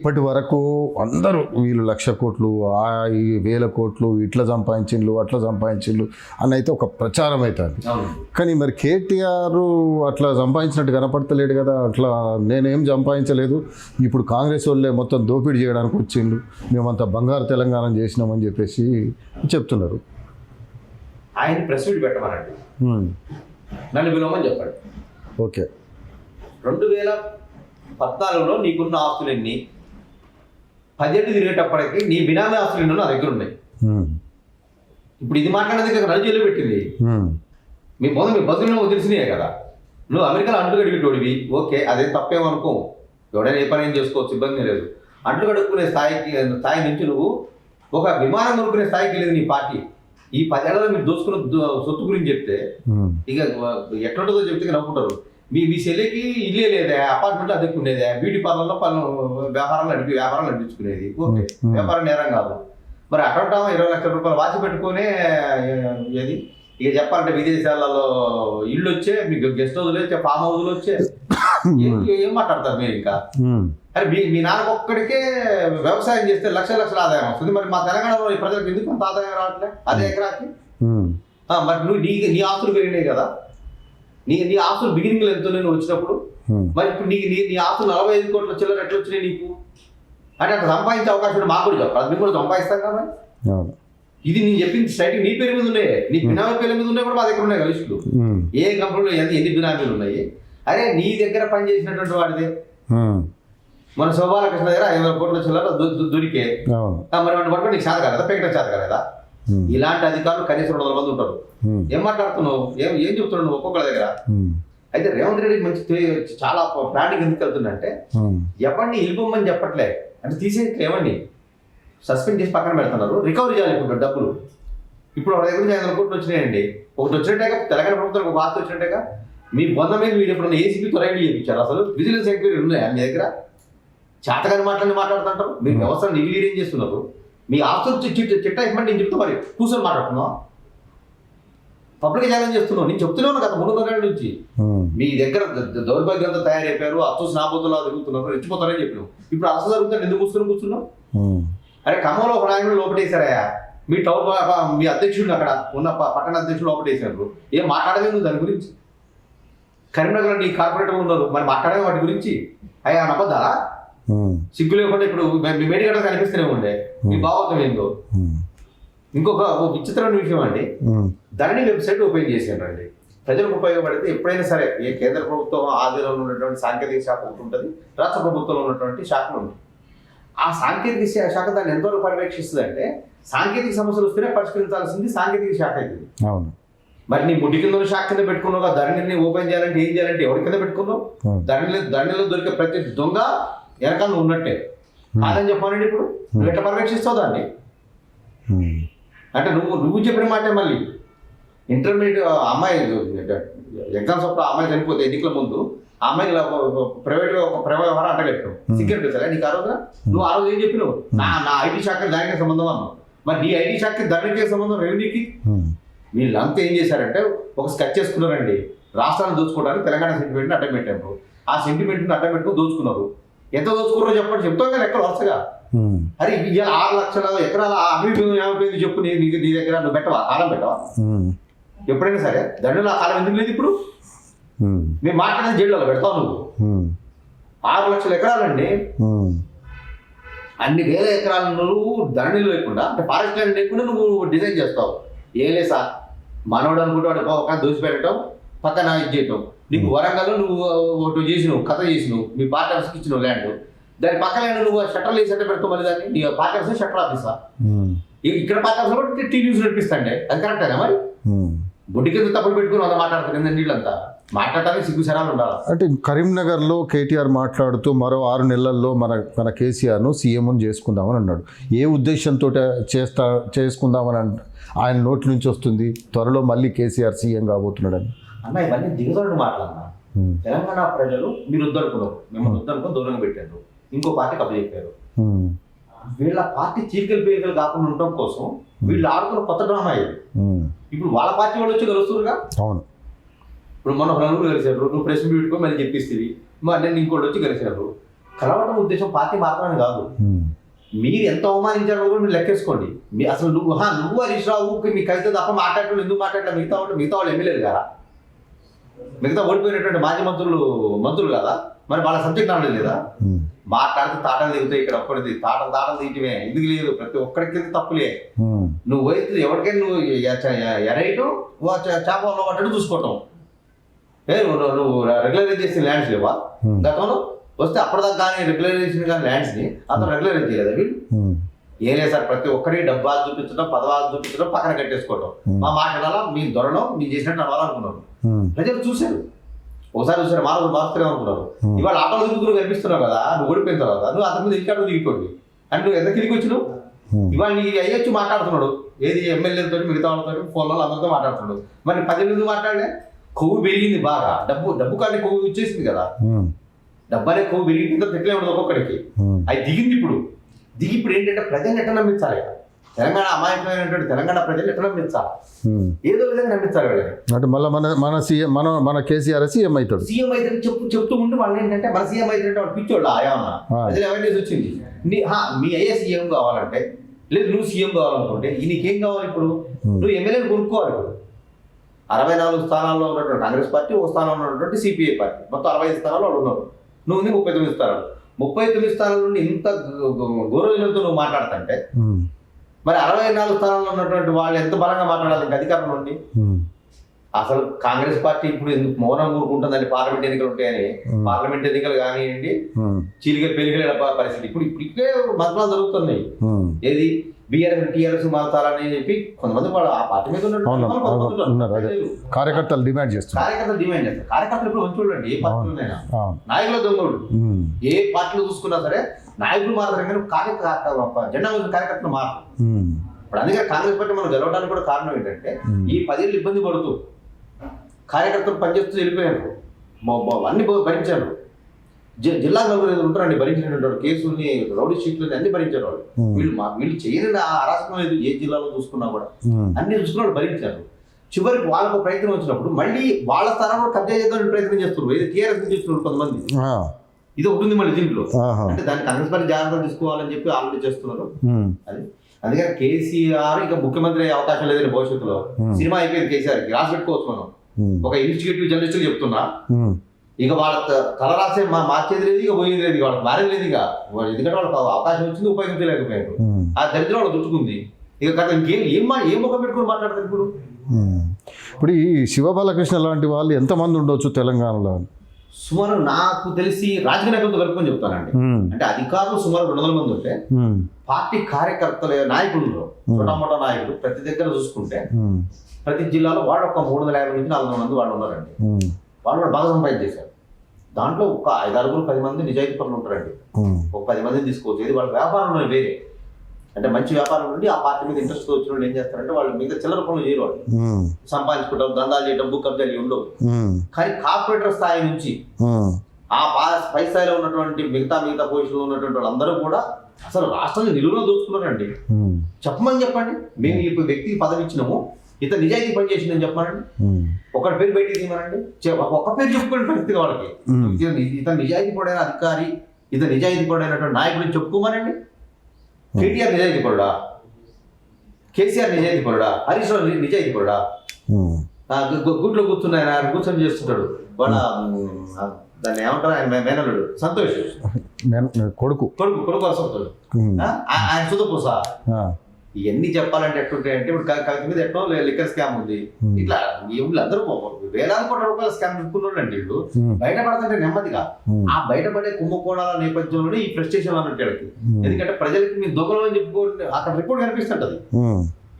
ఇప్పటి వరకు అందరూ వీళ్ళు లక్ష కోట్లు ఆ ఈ వేల కోట్లు ఇట్లా సంపాదించిండ్లు అట్లా సంపాదించిండ్లు అని అయితే ఒక ప్రచారం అవుతుంది కానీ మరి కేటీఆర్ అట్లా సంపాదించినట్టు కనపడతలేడు కదా అట్లా నేనేం సంపాదించలేదు. ఇప్పుడు కాంగ్రెస్ వాళ్ళే మొత్తం దోపిడీ చేయడానికి వచ్చిండు మేమంతా బంగారు తెలంగాణ చేసినామని చెప్పేసి చెప్తున్నారు. ఆయన ప్రెస్ మీట్ పెట్టమనండి. నన్ను చెప్పాడు. ఓకే. రెండు వేల పద్నాలుగులో నీకున్న ఆస్తులు ఎన్ని పదిహేడు తిరిగేటప్పటికి నీ బినామీ ఆస్తులు నా దగ్గర ఉన్నాయి. ఇప్పుడు ఇది మాట్లాడేది రజులు పెట్టింది. మీ మొదలు మీ బతుకులో తెలిసినాయే కదా. నువ్వు అమెరికాలో అంట్లు కడిగేటోడివి. ఓకే అదే తప్పేమనుకో ఎవడైనా ఏ పని ఏం చేసుకోవచ్చు ఇబ్బంది లేదు. అంట్లు కడుక్కునే స్థాయికి స్థాయి నుంచి నువ్వు ఒక విమానం కొనుక్కునే స్థాయికి లేదు నీ పార్టీ. ఈ పదేళ్ళలో మీరు దోసుకున్న సొత్తు గురించి చెప్తే ఇక ఎట్లుంటుందో చెప్తే నవ్వుకుంటారు. మీ మీ చెల్లికి ఇల్లే లేదా అపార్ట్మెంట్లో అద్దెకుండేదే బ్యూటీ పార్లర్లో పనులు వ్యాపారాలు నడిపి వ్యాపారాలు నడిపించుకునేది. ఓకే. వ్యాపారం నేరం కాదు. మరి అటువంటి ఇరవై లక్షల రూపాయలు వాచి పెట్టుకునే ఏది? ఇక చెప్పాలంటే విదేశాలలో ఇల్లు వచ్చే మీకు గెస్ట్ హౌస్లు వచ్చే ఫామ్ హౌస్లు వచ్చే. ఏం- మాట్లాడతారు మీరు ఇంకా? అరే మీ మీ నాన్న ఒక్కడికే వ్యవసాయం చేస్తే లక్షల లక్షల ఆదాయం వస్తుంది. మరి మా తెలంగాణలో ఈ ప్రజలకు ఎందుకు అంత ఆదాయం రావట్లే? అదే ఎకరాకి? మరి నువ్వు నీ నీ ఆస్తులు పెరిగినాయి కదా. నీ నీ ఆస్తులు బిగినింగ్లో ఎంత నేను వచ్చినప్పుడు? మరి ఇప్పుడు నీకు నీ నీ ఆస్తులు నలభై ఐదు కోట్ల చిల్లర ఎట్లా వచ్చినాయి నీకు? అంటే అట్లా సంపాదించే అవకాశం మాకు కూడా చెప్పాలి మేము కూడా సంపాదిస్తాం కదా ఇది నేను చెప్పింది స్ట్రైట్ నీ పేరు మీద ఉన్నాయి. నీ బినామీ పేరు మీద ఉన్నాయి కూడా మా దగ్గర ఉన్నాయి కలిసి ఏ కంపెనీలో ఎంత ఎన్ని బినామీలు ఉన్నాయి? అరే నీ దగ్గర పని చేసినటువంటి వాడిదే. మన శోభాలకృష్ణ దగ్గర ఐదు వందల కోట్ల చిల్లర దొరికే. మరి వాడిని పట్టుకొని నీకు చేత కాలేదా పెంకట చేత ఉమ్, ఇలాంటి అధికారులు కనీసం రెండు వందల మంది ఉంటారు. ఏం మాట్లాడుతున్నావు? ఏం ఏం చెప్తున్నావు నువ్వు ఒక్కొక్కరి దగ్గర? అయితే రేవంత్ రెడ్డి మంచి చాలా ప్లానింగ్ ఎందుకు వెళ్తుందంటే ఎవరిని ఇల్బొమ్మని చెప్పట్లే. అంటే తీసేయట్లే ఎవరిని సస్పెండ్ చేసి పక్కన పెడుతున్నారు. రికవరీ చేయాలి ఇప్పుడు డబ్బులు. ఇప్పుడు ఒక దగ్గర నుంచి ఐదు కోట్లు వచ్చినాయండి. ఒకటి వచ్చినట్టేగా తెలంగాణ ప్రభుత్వం ఒక వార్త వచ్చినట్టేగా మీ బొంద మీద మీరు ఎప్పుడన్నా ఏసీపీ త్వరగా చేయించారు అసలు? విజిలెన్స్ ఎంక్వైరీ ఉన్నాయా మీ దగ్గర? చేతగాని మాటలని మాట్లాడుతుంటారు. మీరు వ్యవస్థను నిర్వీర్యం చేస్తున్నారు మీ ఆస్తులు చిట్ట చిట్ట ఇవ్వమంటే నేను చెప్తా మరి కూర్చొని మాట్లాడుతున్నావు పబ్లిక్ ఛాలెంజ్ చేస్తున్నావు. నేను చెప్తూనే ఉన్నా గత మూడు వందల నుంచి. మీ దగ్గర దౌర్భాగ్యంతో తయారైపోయారు. అత్తు నాబోతులా తిరుగుతున్నారు. రెచ్చిపోతారని చెప్పినావు ఇప్పుడు అసలు జరుగుతుంది ఎందుకు కూర్చొని కూర్చున్నావు? అరే ఖమ్మంలో ఒక నాయకుడు లోపటేశారయ్యా. మీ టౌన్ మీ అధ్యక్షుడిని అక్కడ ఉన్న పట్టణ అధ్యక్షుడు లోపటేశారు. ఏం మాట్లాడలేదు నువ్వు దాని గురించి? కరీంనగర్లో నీ కార్పొరేటర్ ఉన్నారు. మరి మాట్లాడమే వాటి గురించి? అయ్యా నమ్మద్దారా? ఉమ్, సిగ్గు లేకుండా ఇప్పుడు మే- మీ మేడిగడ్డ కనిపిస్తూనే ఉండే. మీ భావోత్వం ఏందో? ఇంకొక విచిత్రమైన విషయం అండి. ధరణి వెబ్సైట్ ఓపెన్ చేసానండి ప్రజలకు ఉపయోగపడితే ఎప్పుడైనా సరే ఏ కేంద్ర ప్రభుత్వం ఆధీనంలో ఉన్నటువంటి సాంకేతిక శాఖ ఒకటి ఉంటుంది రాష్ట్ర ప్రభుత్వంలో ఉన్నటువంటి శాఖలు ఉంటాయి. ఆ సాంకేతిక శాఖ దాన్ని ఎంతవరకు పర్యవేక్షిస్తుంది అంటే సాంకేతిక సమస్యలు వస్తేనే పరిష్కరించాల్సింది సాంకేతిక శాఖ అవుతుంది అవును. మరి నీ ముడ్డి కింద శాఖ కింద పెట్టుకున్నావు ధరణిని ఓపెన్ చేయాలంటే ఏం చేయాలంటే ఎవరి కింద పెట్టుకున్నావు. ధరణిలో ధరణిలో దొరికే ప్రతి దొంగ వెనకాల ఉన్నట్టే. కాదని చెప్పానండి ఇప్పుడు. నువ్వు ఎట్లా పర్యవేక్షిస్తావు దాన్ని? ఉమ్, అంటే నువ్వు నువ్వు చెప్పిన మాటే మళ్ళీ. ఇంటర్మీడియట్ అమ్మాయి ఎగ్జామ్స్ అప్పుడు ఆ అమ్మాయి చనిపోతే ఎన్నికల ముందు ఆ అమ్మాయి ప్రైవేట్ ఒక ప్రైవేట్ వ్యవహారం అంటగట్టావు సీక్రెట్ సరే నీకు ఆ రోజున? నువ్వు ఆ రోజు ఏం చెప్పినావు? నా నా ఐటీ శాఖ దానికి సంబంధం అన్నావు. మరి నీ ఐటీ శాఖకి దానికి సంబంధం రెవెన్యూకి వీళ్ళంతా ఏం చేశారంటే ఒక స్కెచ్ చేసుకున్నారండి. రాష్ట్రాన్ని దోచుకోవడానికి తెలంగాణ సెంటిమెంట్ని అడ్డం పెట్టారు. ఆ సెంటిమెంట్ని అడ్డం పెట్టుకుని దోచుకున్నారు. ఎంత దోచుకున్నారో చెప్పండి. చెప్తాం కదా ఎక్కడ వరుసగా. అరే ఇవాళ ఆరు లక్షల ఎకరాల అభివృద్ధి ఏమైపోయింది చెప్పు నీ నీ- నీ దగ్గర నువ్వు పెట్టవా? కాలం పెట్టవా? ఎప్పుడైనా సరే దండలో ఆ కాలం ఎందుకు లేదు ఇప్పుడు? మేము మాట్లాడిన జైల్లో పెడతావు నువ్వు. ఆరు లక్షల ఎకరాలండి. అన్ని వేల ఎకరాలు నువ్వు ధరణిలో లేకుండా అంటే ఫారెస్ట్ ల్యాండ్ లేకుండా నువ్వు డిజైన్ చేస్తావు. ఏలే సార్ మనోడు అనుకుంటే వాడు ఒక దోసి పెట్టడం పక్కన ఇది చేయటం. నీకు వరంగల్లో నువ్వు ఒకటి చేసినావు కథ చేసినావు మీ పార్టీ ఆఫీస్కి ఇచ్చినావు ల్యాండ్ దాని పక్క ల్యాండ్ నువ్వు షట్టర్లు వేసి అంటే మళ్ళీ దాన్ని? నీ పార్టీ ఆఫీస్ షట్టర్ ఆఫీసా ఇక్కడ పార్టీ ఆఫీస్ కూడా టీ న్యూస్ నడిపిస్తాండే. అది కరెక్టేనా మరి. బొడ్డి కింద తప్పులు పెట్టుకుని వంద మాట్లాడుతుంది నీళ్ళంతా. మాట్లాడటానికి సిగ్గు శరాలు ఉండాలి? అంటే కరీంనగర్లో కేటీఆర్ మాట్లాడుతూ మరో ఆరు నెలల్లో మన మన కేసీఆర్ను సీఎంను చేసుకుందామని అన్నాడు. ఏ ఉద్దేశంతో చేస్తా చేసుకుందామని ఆయన నోటి నుంచి వస్తుంది. త్వరలో మళ్ళీ కేసీఆర్ సీఎం కాబోతున్నాడని. అన్న ఇవన్నీ దిగజాడు మాట్లాడినా ఉమ్, తెలంగాణ ప్రజలు మీరు వద్దనుకున్నారు మిమ్మల్ని వద్దనుకుని దూరంగా పెట్టారు. ఇంకో పార్టీ కప్ప చెప్పారు. వీళ్ళ పార్టీ చీకలు పేరికలు కాకుండా ఉండటం కోసం వీళ్ళు ఆడుతున్న కొత్త డ్రామా ఇది. ఇప్పుడు వాళ్ళ పార్టీ వాళ్ళు వచ్చి కలుస్తురుగా అవును. ఇప్పుడు మన నలుగురు కలిసారు నువ్వు ప్రెస్ మీట్ పెట్టుకో మళ్ళీ చెప్పిస్తుంది మరి నేను ఇంకోటి వచ్చి కలిసారు కలవటం ఉద్దేశం పార్టీ మాత్రమే కాదు. మీరు ఎంత అవమానించారో కూడా మీరు లెక్కేసుకోండి. మీ అసలు నువ్వు హా, నువ్వు హరీష్ రావుకి మీకు అయితే తప్ప మాట్లాడటం ఎందుకు మాట్లాడలే మిగతా వాళ్ళు మిగతా వాళ్ళు ఎమ్మెల్యేలు కదా. మిగతా ఓడిపోయినటువంటి మాజీ మంత్రులు మంత్రులు కదా? మరి వాళ్ళ సబ్జెక్ట్ నాలెడ్జ్ లేదా? మాట్లాడితే తాటలు దిగుతాయి ఇక్కడ ఒక్కడిది. తాటలు తాటలు దిగటమే ఎందుకు లేదు? ప్రతి ఒక్కడికి తప్పులే? నువ్వు పోయి ఎవరికైనా నువ్వు ఎరైటు చేపల్లో పట్టడం చూసుకోవటం. ఏ నువ్వు నువ్వు- రెగ్యులరైజ్ చేసిన ల్యాండ్స్ లేవా? గతంలో వస్తే అప్పటిదాకా కానీ రెగ్యులరైజేషన్ కానీ ల్యాండ్స్ని అతను రెగ్యులరైజ్ చేయలేదా. వీళ్ళు ఏం లేదు సార్ ప్రతి ఒక్కటి డబ్బాలు చూపించడం పదవాలు చూపించడం పక్కన కట్టేసుకోవటం. మా మాట్లాడాలా మీ దొరడం మీ చేసినట్టు అవ్వాలనుకున్నారు ప్రజలు చూశారు. ఒకసారి చూసారు మార్పులు మార్చుతారే అనుకున్నారు. ఇవాళ ఆటోలు దిగుతులు కనిపిస్తున్నావు కదా నువ్వు ఓడిపోయిన తర్వాత నువ్వు అంతకుముందు ఇంకాడు దిగిపోయి అంటే నువ్వు ఎంత కిందికి వచ్చినావు? ఇవాళ నీ అయ్యొచ్చి మాట్లాడుతున్నాడు. ఏది ఎమ్మెల్యేలతో మిగతా వాళ్ళతో ఫోన్లో అందరితో మాట్లాడుతున్నాడు. మరి పది మంది మాట్లాడలే? కొవ్వు పెరిగింది బాగా. డబ్బు డబ్బు కానీ కొవ్వు ఇచ్చేసింది కదా. డబ్బు అనే కొవ్వు పెరిగింది ఉండదు ఒక్కొక్కడికి. అది దిగింది ఇప్పుడు. దిగి ఇప్పుడు ఏంటంటే ప్రజల్ని ఎట్లా నమ్మించాలి? తెలంగాణ అమాయకమైనటువంటి తెలంగాణ ప్రజలు ఎట్లా నమ్మించాలి. ఏదో విధంగా నమ్మించాలి వీళ్ళని. అంటే మళ్ళీ మన మన సీఎం మన మన కేసీఆర్ సీఎం అవుతాడు. సీఎం అయితే చెప్పు చెప్తూ ఉంటే వాళ్ళు ఏంటంటే మన సీఎం అయితే వాళ్ళు పిచ్చోళ్ళు ఆయామన్న ఆ. ప్రజలు అవేర్నెస్ వచ్చింది. నీ హా, మీ అయ్యే సీఎం కావాలంటే లేదు నువ్వు సీఎం కావాలనుకుంటే నీకేం కావాలి ఇప్పుడు? నువ్వు ఎమ్మెల్యేని కొనుక్కోవాలి ఇప్పుడు. అరవై నాలుగు స్థానాల్లో ఉన్నటువంటి కాంగ్రెస్ పార్టీ ఒక స్థానంలో ఉన్నటువంటి సిపిఐ పార్టీ. మొత్తం అరవై ఐదు స్థానాలు వాళ్ళు ఉన్నారు. నువ్వు ఉంది ముప్పై తొమ్మిది స్థానాలు. ముప్పై తొమ్మిది స్థానాల నుండి ఇంత గౌరవంతో నువ్వు మాట్లాడుతుంటే మరి అరవై నాలుగు స్థానాల్లో ఉన్నటువంటి వాళ్ళు ఎంత బలంగా మాట్లాడాలి ఇంకా అధికారం నుండి అసలు కాంగ్రెస్ పార్టీ ఇప్పుడు ఎందుకు మౌనం ఊరుకుంటుందని పార్లమెంట్ ఎన్నికలు ఉంటాయని. పార్లమెంట్ ఎన్నికలు కానివ్వండి చీలికలు పెరిగలే పరిస్థితి. ఇప్పుడు ఇప్పుడు ఇక్కడే మంత్రాలు జరుగుతున్నాయి. ఏది? బీఆర్ఎస్ టీఆర్ఎస్ మారుతారని చెప్పి కొంతమంది వాళ్ళు ఆ పార్టీ మీద. కార్యకర్తలు డిమాండ్ చేస్తున్నారు. కార్యకర్తలు డిమాండ్ చేస్తారు కార్యకర్తలు ఇప్పుడు మంచి చూడండి ఏ పార్టీలోనైనా. నాయకుల దొంగలు. ఏ పార్టీలో చూసుకున్నా సరే నాయకులు మాత్రమే కానీ కార్యకర్త జెండా కార్యకర్తలు ఉమ్, ఇప్పుడు అందుకే కాంగ్రెస్ పార్టీ మనం గెలవడానికి కూడా కారణం ఏంటంటే. ఈ పదేళ్ళు ఇబ్బంది పడుతూ కార్యకర్తలు పనిచేస్తూ మొ- అన్ని భ- భరించారు. జి- జిల్లా నలుగురు ఐదు ఉంటారండి భరించినటువంటి వాళ్ళు. కేసుల్ని రౌడీ షీట్లని అన్ని భరించారు వాళ్ళు. వీళ్ళు మా వీళ్ళు చేయని ఆ అరాచకం లేదు ఏ జిల్లాలో చూసుకున్నా కూడా. అన్ని చూసుకున్న వాళ్ళు భరించారు. చివరికి వాళ్ళకు ప్రయత్నం వచ్చినప్పుడు మళ్ళీ వాళ్ళ స్థానంలో కబ్జా చేద్దామని ప్రయత్నం చేస్తున్నారు. ఇది టీఆర్ఎస్ చేస్తున్నారు కొంతమంది. ఇది ఒకటి ఉంది మళ్ళీ దీంట్లో. అంటే దాన్ని కాంగ్రెస్ పార్టీ జాగ్రత్తలు తీసుకోవాలని చెప్పి ఆల్రెడీ చేస్తున్నారు. అది. అందుకని కేసీఆర్ ఇక ముఖ్యమంత్రి అయ్యే అవకాశం లేదని భవిష్యత్తులో. సినిమా అయిపోయింది కేసీఆర్కి రాసి పెట్టుకోవచ్చు మనం. ఒక ఇన్వెస్టిగేటివ్ జర్నలిస్ట్ చెప్తున్నా. ఉమ్, ఇక వాళ్ళ తల రాసే మా మార్చేది లేదు ఇక పోయేది లేదు వాళ్ళకి మారేది లేదు ఇక. ఎందుకంటే వాళ్ళకి అవకాశం వచ్చింది ఉపయోగించలేకపోయారు ఉమ్, ఆ దరిద్రం వాళ్ళు దుట్టుకుంది. ఇక కథ ఇంకేం ఏం ఏం ముఖం పెట్టుకుని మాట్లాడతారు ఇప్పుడు. ఇప్పుడు ఈ శివబాలకృష్ణ లాంటి వాళ్ళు ఎంతమంది ఉండొచ్చు తెలంగాణలో? సుమారు నాకు తెలిసి రాజకీయ నాయకులతో కలుపుకొని చెప్తానండి అంటే అధికారులు సుమారు రెండు వందల మంది ఉంటే పార్టీ కార్యకర్తలు నాయకులు. చోటామోటా నాయకులు ప్రతి దగ్గర చూసుకుంటే ప్రతి జిల్లాలో వాళ్ళు ఒక మూడు వందల యాభై నుంచి నాలుగు వందల మంది వాళ్ళు ఉన్నారండి. వాళ్ళు కూడా బాగా సంపాదన చేశారు. దాంట్లో ఒక ఐదు ఆరుగురు పది మంది నిజాయితీ పనులు ఉంటారండి. ఒక పది మందిని తీసుకోవచ్చు ఇది వాళ్ళ వ్యాపారం ఉన్నది వేరే. అంటే మంచి వ్యాపారం నుండి ఆ పార్టీ మీద ఇంట్రెస్ట్ వచ్చిన వాళ్ళు ఏం చేస్తారంటే వాళ్ళు మిగతా చిల్లర పనులు చేయరు వాళ్ళు. సంపాదించుకుంటాం దందాలు చేయడం భూ కబ్జాలు ఉండవు. కానీ కార్పొరేటర్ స్థాయి నుంచి ఆ పా స్థాయిలో ఉన్నటువంటి మిగతా మిగతా పొజిషన్లో ఉన్నటువంటి వాళ్ళందరూ కూడా అసలు రాష్ట్రాన్ని నిలువులో దోచుకున్నారండి. చెప్పమని చెప్పండి. మేము ఇప్పుడు వ్యక్తికి పదవి ఇచ్చినాము. ఇత నిజాయితీ పని చేసిందని చెప్పమనండి. ఉమ్, ఒకటి పేరు బయటికి తీయమనండి. ఒక్క పేరు చెప్పుకోండి పరిస్థితి వాళ్ళకి. ఇతను ఇతను నిజాయితీ పడైన అధికారి ఇతను నిజాయితీ పడైనటువంటి నాయకుడిని చెప్పుకోమనండి. కేటీఆర్ నిజాయితీ పరుడా? కేసీఆర్ నిజాయితీ పరుడా? హరీష్ రావు నిజాయితీ పరుడా? గుడ్లో కూర్చున్న ఆయన కూర్చొని చేస్తుంటాడు. వాళ్ళ దాన్ని ఏమంటారు? ఆయన మేనల్లుడు. సంతోష్. కొడుకు. కొడుకు కొడుకు ఆ- ఆయన సుధపూస ఇవన్నీ చెప్పాలంటే ఎట్లుంటాయంటే ఇప్పుడు కవిత మీద ఎట్లా లిక్కర్ స్కామ్ ఉంది. ఇట్లా వీళ్ళందరూ వేలాది కోట్ల రూపాయల స్కామ్ తీసుకున్నాడండి వీళ్ళు. బయటపడుతుంటే నెమ్మదిగా. ఆ బయటపడే కుంభకోణాల నేపథ్యంలోనే ఈ ఫ్రస్ట్రేషన్ అన్నట్టు ఎందుకంటే ప్రజలకి మీరు దొంగలు అని చెప్పుకోండి అక్కడ రిపోర్ట్ కనిపిస్తుంటది.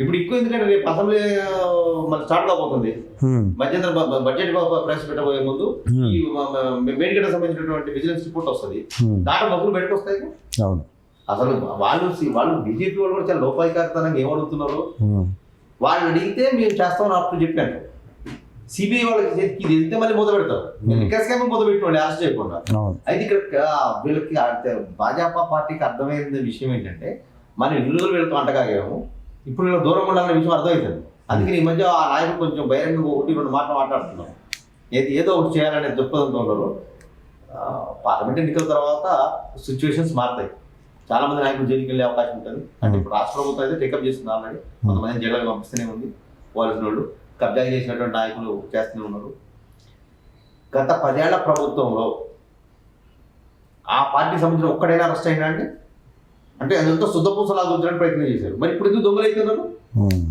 ఇప్పుడు ఎక్కువ ఎందుకంటే రేపు అసెంబ్లీ మరి స్టార్ట్ కాబోతుంది. మధ్యంతర బడ్జెట్ ప్రవేశపెట్టబోయే ముందు ఈ మేడిగడ్డ సంబంధించినటువంటి విజిలెన్స్ రిపోర్ట్ వస్తుంది. దాంట్లో మొదలు బయటకు వస్తాయి? అవును. అసలు వాళ్ళు వాళ్ళు బీజేపీ వాళ్ళు కూడా చాలా లోపాయికారితనంగా ఏం అడుగుతున్నారు ఉమ్, వాళ్ళని అడిగితే మేము చేస్తామని అప్పుడు చెప్పాను. సిబిఐ వాళ్ళకి చేతికి ఇది వెళ్తే మళ్ళీ మొదలు పెడతారు. స్కామ్ మొదలు పెట్టుకోండి అరెస్ట్ చేయకుండా. అయితే ఇక్కడ వీళ్ళకి భాజపా పార్టీకి అర్థమైన విషయం ఏంటంటే మన ఇల్లు వీళ్ళతో అంటగాగాము ఇప్పుడు వీళ్ళ దూరం ఉండాలనే విషయం అర్థమవుతుంది అందుకని ఈ మధ్య ఆ నాయకుడు కొంచెం బహిరంగ ఒకటి రెండు మాటలు మాట్లాడుతున్నారు ఏది ఏదో ఒకటి చేయాలనే దృక్పథంతో ఉన్నారు. ఆ, పార్లమెంట్ ఎన్నికల తర్వాత సిచ్యువేషన్స్ మారుతాయి. చాలా మంది నాయకులు జైలుకి వెళ్ళే అవకాశం ఉంటుంది. అంటే ఇప్పుడు రాష్ట్ర ప్రభుత్వం అయితే టేకప్ చేస్తుంది ఆల్రెడీ. కొంతమంది జైలుకి పంపిస్తూనే ఉంది. పోలీసుల వాళ్ళు కబ్జా చేసినటువంటి నాయకులు చేస్తూనే ఉన్నారు. గత పదేళ్ళ ప్రభుత్వంలో ఆ పార్టీకి సంబంధించిన ఒక్కడైనా అరెస్ట్ అయినా అండి? అంటే అదంతా శుద్ధపూసలాగా ఉంచడానికి ప్రయత్నం చేశారు. మరి ఇప్పుడు ఎందుకు దొంగలు అవుతున్నారు ఉమ్.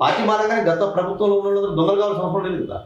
పార్టీ మారగానే గత ప్రభుత్వంలో ఉన్న దొంగలు కావాల్సిన అవసరం లేదు కదా.